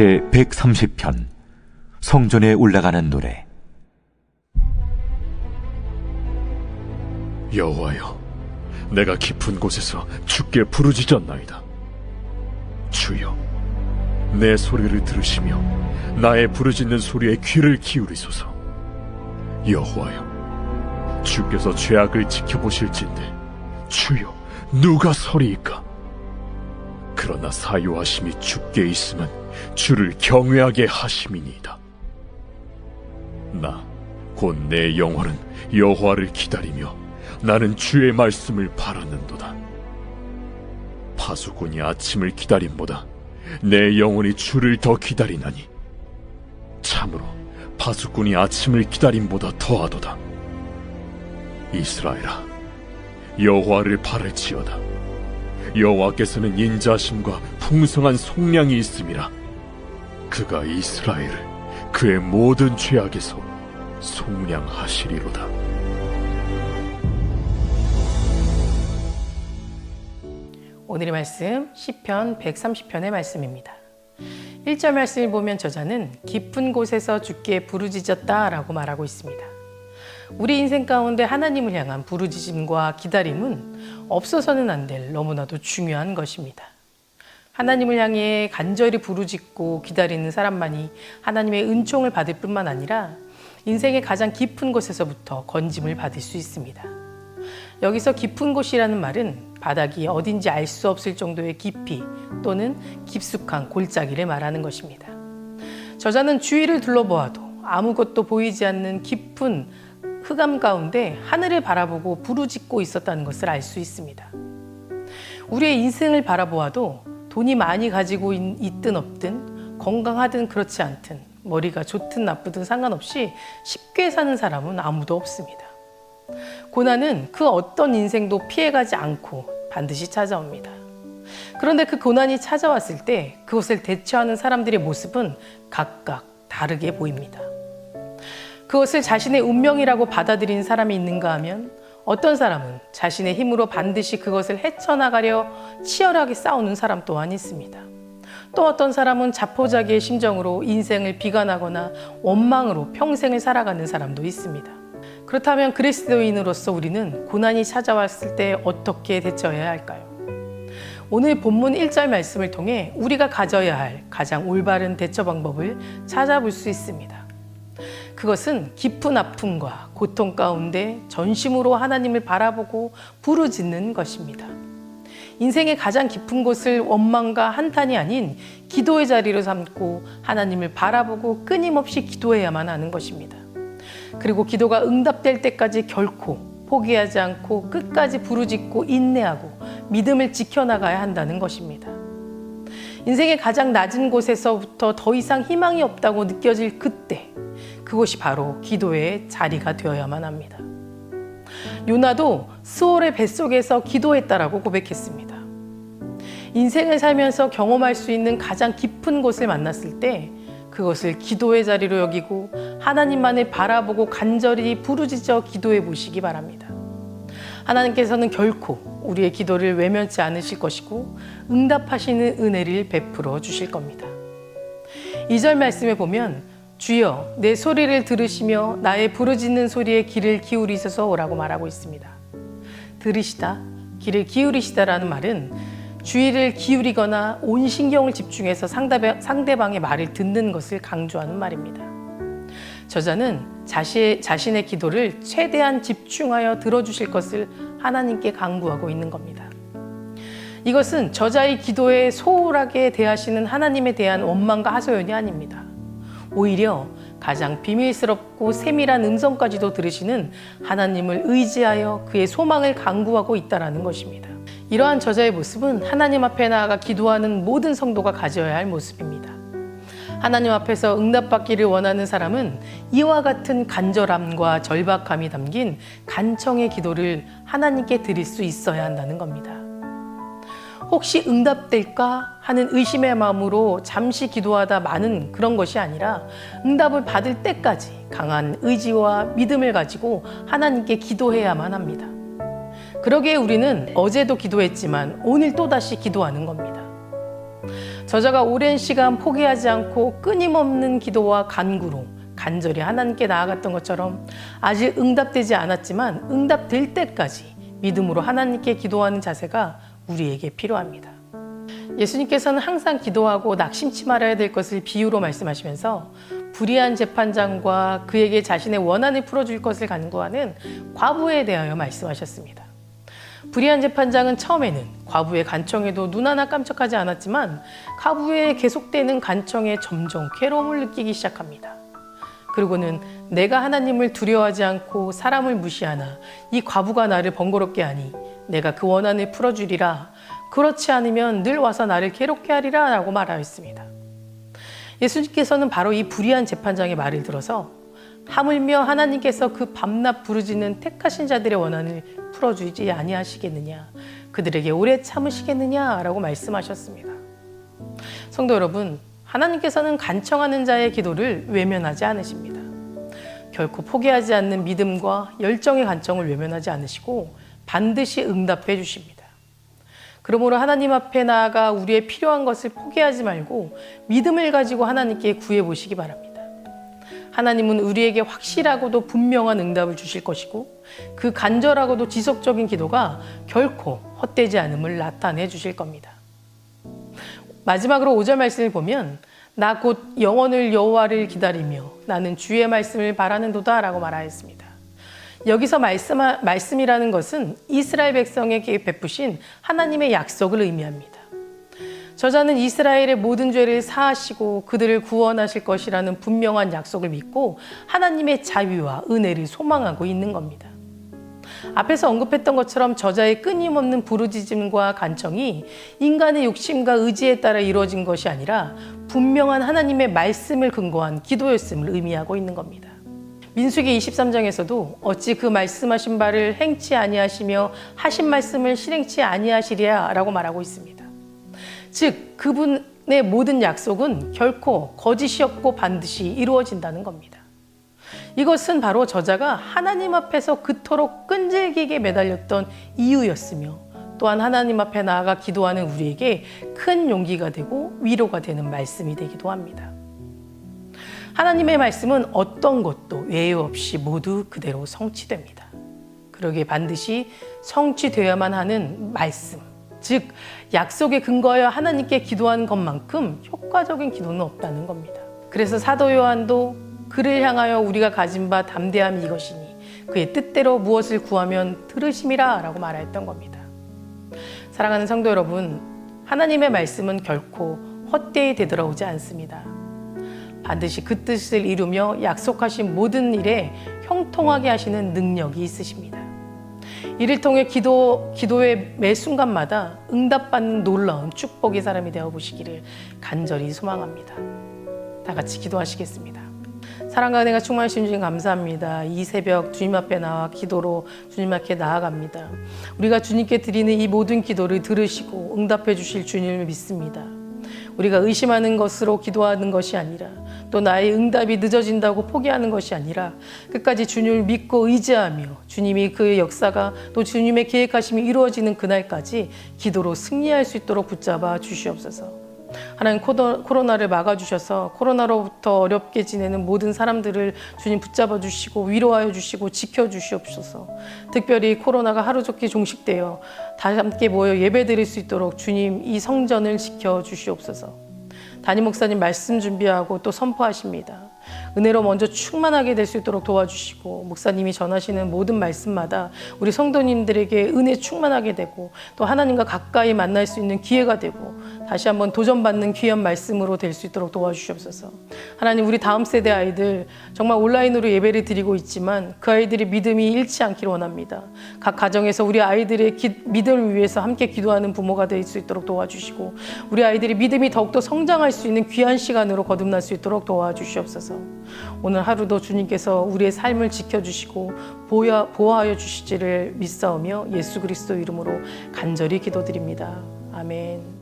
제 130편 성전에 올라가는 노래 여호와여, 내가 깊은 곳에서 주께 부르짖었나이다. 주여, 내 소리를 들으시며 나의 부르짖는 소리에 귀를 기울이소서. 여호와여, 주께서 죄악을 지켜보실진데 주여, 누가 서리이까? 그러나 사유하심이 주께 있으면 주를 경외하게 하심이니이다. 나 곧 내 영혼은 여호와를 기다리며 나는 주의 말씀을 바라는도다. 파수꾼이 아침을 기다림보다 내 영혼이 주를 더 기다리나니 참으로 파수꾼이 아침을 기다림보다 더하도다. 이스라엘아, 여호와를 바랄지어다. 여호와께서는 인자심과 풍성한 속량이 있음이라. 그가 이스라엘을 그의 모든 죄악에서 속량하시리로다. 오늘의 말씀 시편 130편의 말씀입니다. 1절 말씀을 보면 저자는 깊은 곳에서 주께 부르짖었다라고 말하고 있습니다. 우리 인생 가운데 하나님을 향한 부르짖음과 기다림은 없어서는 안 될 너무나도 중요한 것입니다. 하나님을 향해 간절히 부르짖고 기다리는 사람만이 하나님의 은총을 받을 뿐만 아니라 인생의 가장 깊은 곳에서부터 건짐을 받을 수 있습니다. 여기서 깊은 곳이라는 말은 바닥이 어딘지 알 수 없을 정도의 깊이 또는 깊숙한 골짜기를 말하는 것입니다. 저자는 주위를 둘러보아도 아무것도 보이지 않는 깊은 흑암 가운데 하늘을 바라보고 부르짖고 있었다는 것을 알 수 있습니다. 우리의 인생을 바라보아도 돈이 많이 가지고 있- 있든 없든 건강하든 그렇지 않든 머리가 좋든 나쁘든 상관없이 쉽게 사는 사람은 아무도 없습니다. 고난은 그 어떤 인생도 피해가지 않고 반드시 찾아옵니다. 그런데 그 고난이 찾아왔을 때 그것을 대처하는 사람들의 모습은 각각 다르게 보입니다. 그것을 자신의 운명이라고 받아들인 사람이 있는가 하면 어떤 사람은 자신의 힘으로 반드시 그것을 헤쳐나가려 치열하게 싸우는 사람 또한 있습니다. 또 어떤 사람은 자포자기의 심정으로 인생을 비관하거나 원망으로 평생을 살아가는 사람도 있습니다. 그렇다면 그리스도인으로서 우리는 고난이 찾아왔을 때 어떻게 대처해야 할까요? 오늘 본문 1절 말씀을 통해 우리가 가져야 할 가장 올바른 대처 방법을 찾아볼 수 있습니다. 그것은 깊은 아픔과 고통 가운데 전심으로 하나님을 바라보고 부르짖는 것입니다. 인생의 가장 깊은 곳을 원망과 한탄이 아닌 기도의 자리로 삼고 하나님을 바라보고 끊임없이 기도해야만 하는 것입니다. 그리고 기도가 응답될 때까지 결코 포기하지 않고 끝까지 부르짖고 인내하고 믿음을 지켜나가야 한다는 것입니다. 인생의 가장 낮은 곳에서부터 더 이상 희망이 없다고 느껴질 그때 그것이 바로 기도의 자리가 되어야만 합니다. 요나도 스월의 뱃속에서 기도했다라고 고백했습니다. 인생을 살면서 경험할 수 있는 가장 깊은 곳을 만났을 때 그것을 기도의 자리로 여기고 하나님만을 바라보고 간절히 부르짖어 기도해 보시기 바랍니다. 하나님께서는 결코 우리의 기도를 외면치 않으실 것이고 응답하시는 은혜를 베풀어 주실 겁니다. 2절 말씀에 보면 주여 내 소리를 들으시며 나의 부르짖는 소리에 귀를 기울이셔서 오라고 말하고 있습니다. 들으시다, 귀를 기울이시다라는 말은 주의를 기울이거나 온 신경을 집중해서 상대방, 상대방의 말을 듣는 것을 강조하는 말입니다. 저자는 자신, 자신의 기도를 최대한 집중하여 들어주실 것을 하나님께 강구하고 있는 겁니다. 이것은 저자의 기도에 소홀하게 대하시는 하나님에 대한 원망과 하소연이 아닙니다. 오히려 가장 비밀스럽고 세밀한 음성까지도 들으시는 하나님을 의지하여 그의 소망을 강구하고 있다라는 것입니다. 이러한 저자의 모습은 하나님 앞에 나아가 기도하는 모든 성도가 가져야 할 모습입니다. 하나님 앞에서 응답받기를 원하는 사람은 이와 같은 간절함과 절박함이 담긴 간청의 기도를 하나님께 드릴 수 있어야 한다는 겁니다. 혹시 응답될까 하는 의심의 마음으로 잠시 기도하다 마는 그런 것이 아니라 응답을 받을 때까지 강한 의지와 믿음을 가지고 하나님께 기도해야만 합니다. 그러기에 우리는 어제도 기도했지만 오늘 또다시 기도하는 겁니다. 저자가 오랜 시간 포기하지 않고 끊임없는 기도와 간구로 간절히 하나님께 나아갔던 것처럼 아직 응답되지 않았지만 응답될 때까지 믿음으로 하나님께 기도하는 자세가 우리에게 필요합니다. 예수님께서는 항상 기도하고 낙심치 말아야 될 것을 비유로 말씀하시면서 불의한 재판장과 그에게 자신의 원한을 풀어줄 것을 간구하는 과부에 대하여 말씀하셨습니다. 불의한 재판장은 처음에는 과부의 간청에도 눈 하나 깜짝하지 않았지만 과부의 계속되는 간청에 점점 괴로움을 느끼기 시작합니다. 그리고는 내가 하나님을 두려워하지 않고 사람을 무시하나 이 과부가 나를 번거롭게 하니 내가 그 원한을 풀어주리라 그렇지 않으면 늘 와서 나를 괴롭게 하리라 라고 말하였습니다. 예수님께서는 바로 이 불의한 재판장의 말을 들어서 하물며 하나님께서 그 밤낮 부르짖는 택하신 자들의 원한을 풀어주지 아니하시겠느냐 그들에게 오래 참으시겠느냐라고 말씀하셨습니다. 성도 여러분 하나님께서는 간청하는 자의 기도를 외면하지 않으십니다. 결코 포기하지 않는 믿음과 열정의 간청을 외면하지 않으시고 반드시 응답해 주십니다. 그러므로 하나님 앞에 나아가 우리의 필요한 것을 포기하지 말고 믿음을 가지고 하나님께 구해 보시기 바랍니다. 하나님은 우리에게 확실하고도 분명한 응답을 주실 것이고 그 간절하고도 지속적인 기도가 결코 헛되지 않음을 나타내 주실 겁니다. 마지막으로 5절 말씀을 보면 나 곧 영원을 여호와를 기다리며 나는 주의 말씀을 바라는도다라고 말하였습니다. 여기서 말씀 말씀이라는 것은 이스라엘 백성에게 베푸신 하나님의 약속을 의미합니다. 저자는 이스라엘의 모든 죄를 사하시고 그들을 구원하실 것이라는 분명한 약속을 믿고 하나님의 자유와 은혜를 소망하고 있는 겁니다. 앞에서 언급했던 것처럼 저자의 끊임없는 부르짖음과 간청이 인간의 욕심과 의지에 따라 이루어진 것이 아니라 분명한 하나님의 말씀을 근거한 기도였음을 의미하고 있는 겁니다. 민수기 23장에서도 어찌 그 말씀하신 바를 행치 아니하시며 하신 말씀을 실행치 아니하시리야라고 말하고 있습니다. 즉 그분의 모든 약속은 결코 거짓이 없고 반드시 이루어진다는 겁니다. 이것은 바로 저자가 하나님 앞에서 그토록 끈질기게 매달렸던 이유였으며 또한 하나님 앞에 나아가 기도하는 우리에게 큰 용기가 되고 위로가 되는 말씀이 되기도 합니다. 하나님의 말씀은 어떤 것도 예외 없이 모두 그대로 성취됩니다. 그러기에 반드시 성취되어야만 하는 말씀, 즉 약속에 근거하여 하나님께 기도하는 것만큼 효과적인 기도는 없다는 겁니다. 그래서 사도 요한도 그를 향하여 우리가 가진 바 담대함이 이것이니 그의 뜻대로 무엇을 구하면 들으심이라라고 말하였던 겁니다. 사랑하는 성도 여러분, 하나님의 말씀은 결코 헛되이 되돌아오지 않습니다. 반드시 그 뜻을 이루며 약속하신 모든 일에 형통하게 하시는 능력이 있으십니다. 이를 통해 기도, 기도의 매 순간마다 응답받는 놀라운 축복의 사람이 되어 보시기를 간절히 소망합니다. 다 같이 기도하시겠습니다. 사랑과 은혜가 충만하신 주님 감사합니다. 이 새벽 주님 앞에 나와 기도로 주님 앞에 나아갑니다. 우리가 주님께 드리는 이 모든 기도를 들으시고 응답해 주실 주님을 믿습니다. 우리가 의심하는 것으로 기도하는 것이 아니라 또 나의 응답이 늦어진다고 포기하는 것이 아니라 끝까지 주님을 믿고 의지하며 주님이 그의 역사가 또 주님의 계획하심이 이루어지는 그날까지 기도로 승리할 수 있도록 붙잡아 주시옵소서. 하나님 코로나를 막아주셔서 코로나로부터 어렵게 지내는 모든 사람들을 주님 붙잡아 주시고 위로하여 주시고 지켜 주시옵소서. 특별히 코로나가 하루 좋게 종식되어 다 함께 모여 예배 드릴 수 있도록 주님 이 성전을 지켜 주시옵소서. 담임 목사님 말씀 준비하고 또 선포하십니다. 은혜로 먼저 충만하게 될 수 있도록 도와주시고 목사님이 전하시는 모든 말씀마다 우리 성도님들에게 은혜 충만하게 되고 또 하나님과 가까이 만날 수 있는 기회가 되고 다시 한번 도전받는 귀한 말씀으로 될 수 있도록 도와주시옵소서. 하나님 우리 다음 세대 아이들 정말 온라인으로 예배를 드리고 있지만 그 아이들이 믿음이 잃지 않기를 원합니다. 각 가정에서 우리 아이들의 기, 믿음을 위해서 함께 기도하는 부모가 될 수 있도록 도와주시고 우리 아이들이 믿음이 더욱더 성장할 수 있는 귀한 시간으로 거듭날 수 있도록 도와주시옵소서. 오늘 하루도 주님께서 우리의 삶을 지켜주시고 보호하여 주시지를 믿사오며 예수 그리스도 이름으로 간절히 기도드립니다. 아멘.